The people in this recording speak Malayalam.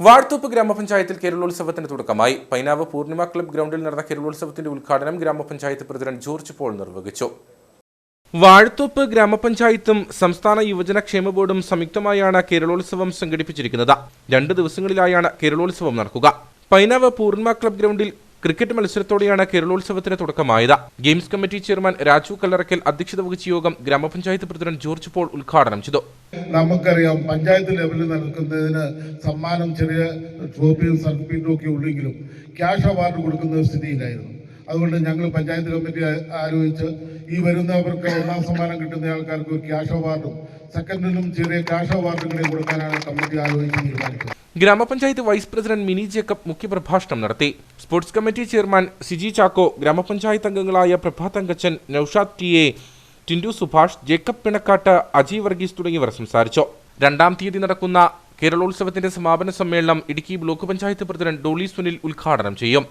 വാഴ്ത്തൂപ്പ് ഗ്രാമപഞ്ചായത്തിൽ കേരളോത്സവത്തിന് തുടക്കമായി. പൈനാവ് പൂർണിമ ക്ലബ് ഗ്രൗണ്ടിൽ നടന്ന കേരളോത്സവത്തിന്റെ ഉദ്ഘാടനം ഗ്രാമപഞ്ചായത്ത് പ്രസിഡന്റ് ജോർജ് പോൾ നിർവഹിച്ചു. വാഴത്തോപ്പ് ഗ്രാമപഞ്ചായത്തും സംസ്ഥാന യുവജന ക്ഷേമ ബോർഡും സംയുക്തമായാണ് കേരളോത്സവം സംഘടിപ്പിച്ചിരിക്കുന്നത്. രണ്ട് ദിവസങ്ങളിലായാണ് കേരളോത്സവം നടക്കുക. പൈനാവ് പൂർണിമ ക്ലബ് ഗ്രൗണ്ടിൽ ക്രിക്കറ്റ് മത്സരത്തോടെയാണ് കേരളോത്സവത്തിന് തുടക്കമായത്. Games committee chairman Raju Kallarakkal അധ്യക്ഷത വഹിച്ച യോഗം ഗ്രാമപഞ്ചായത്ത് പ്രസിഡന്റ് ജോർജ് പോൾ ഉദ്ഘാടനം ചെയ്തു. നമുക്കറിയാം പഞ്ചായത്ത് ലെവലിൽ നൽകുന്നതിന് സമ്മാനം ചെറിയ ട്രോഫിയും സർട്ടിഫിക്കറ്റും ഒക്കെ ഉള്ളെങ്കിലും ക്യാഷ് അവാർഡ് കൊടുക്കുന്ന സ്ഥിതിയിലായിരുന്നു. അതുകൊണ്ട് ഞങ്ങൾ പഞ്ചായത്ത് കമ്മിറ്റി ആലോചിച്ച് ഈ വരുന്നവർക്ക് ഒന്നാം സമ്മാനം കിട്ടുന്ന ആൾക്കാർക്ക് ഒരു ക്യാഷ് അവാർഡും സെക്കൻഡിനും ചെറിയ ക്യാഷ് അവാർഡും കൂടെ കൊടുക്കാനാണ് കമ്മിറ്റി ആലോചിച്ച് തീരുമാനിച്ചത്. ഗ്രാമപഞ്ചായത്ത് വൈസ് പ്രസിഡന്റ് മിനി ജേക്കബ് മുഖ്യപ്രഭാഷണം നടത്തി. Sports committee chairman Siji Chacko ഗ്രാമപഞ്ചായത്ത് അംഗങ്ങളായ പ്രഭാത് തങ്കച്ചൻ നൌഷാദ് ടി എ ടിൻഡു സുഭാഷ് ജേക്കബ് പിണക്കാട്ട് അജി വർഗീസ് തുടങ്ങിയവർ സംസാരിച്ചു. രണ്ടാം തീയതി നടക്കുന്ന കേരളോത്സവത്തിന്റെ സമാപന സമ്മേളനം ഇടുക്കി ബ്ലോക്ക് പഞ്ചായത്ത് പ്രസിഡന്റ് ഡോളി സുനിൽ ഉദ്ഘാടനം ചെയ്യും.